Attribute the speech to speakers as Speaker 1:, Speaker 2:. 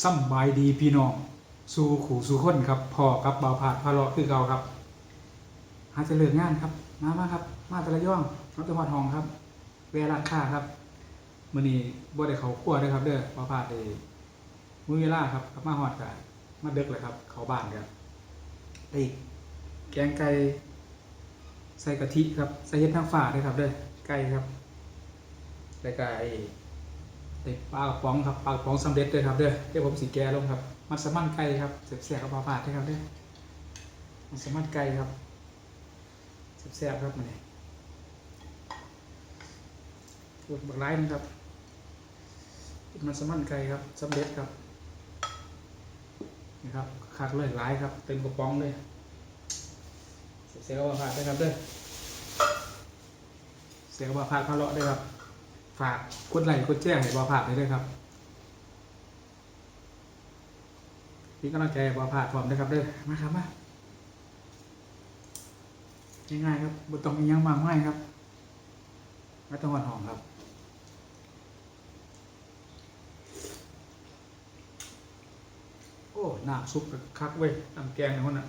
Speaker 1: สำบายดีพี่น้อง สู่ขู่สู่คนครับพ่อกับบ่าวผาดพาเลาะคือเก่าครับ หาจะเลิกงานครับ มามาครับ มาแตะละย่องมาแตะหอดทองครับเวลาค่าครับมื้อนี้บ่ได้เขาครัวเด้ครับ เด้อบ่าวผาดได้มื้อเวลาครับกลับมาฮอดกันมาดึกเลยครับ เขาบ้านครับไอ้แกงไก่ใส่กะทิครับ ใส่เห็ดนางฟ้าด้วยครับเด้อไก่ครับแล้วก็ไอ้ เด็กปลากระป๋องครับปลากระป๋องสำเร็จเลยครับเด้อเดี๋ยวผมสีแกลงครับ มันสมั่นไก่ครับเสียบๆกับปลาผาดด้วยครับเด้อมันสมั่นไก่ครับเสียบๆครับมันนี่ปวดบักไร้นึงครับ มันสมั่นไก่ครับสำเร็จครับนี่ครับคักเลยหลายครับเต็มกระป๋องเลยเสียบกับปลาผาดด้วยครับเด้อเสียบกับปลาผาดพะเลาะด้วยครับ ฝากกดไลค์กดแจ้งให้บอผาดได้ด้วยครับพี่กำลังใจให้บอผาดพร้อมนะครับเด้อมาครับมาง่ายๆครับบุต้องมียังมากไม่ครับไม่ต้องหวนหอมครับโอ้หน้ำซุปคักเว้ยน้ำแกงในคนน่ะ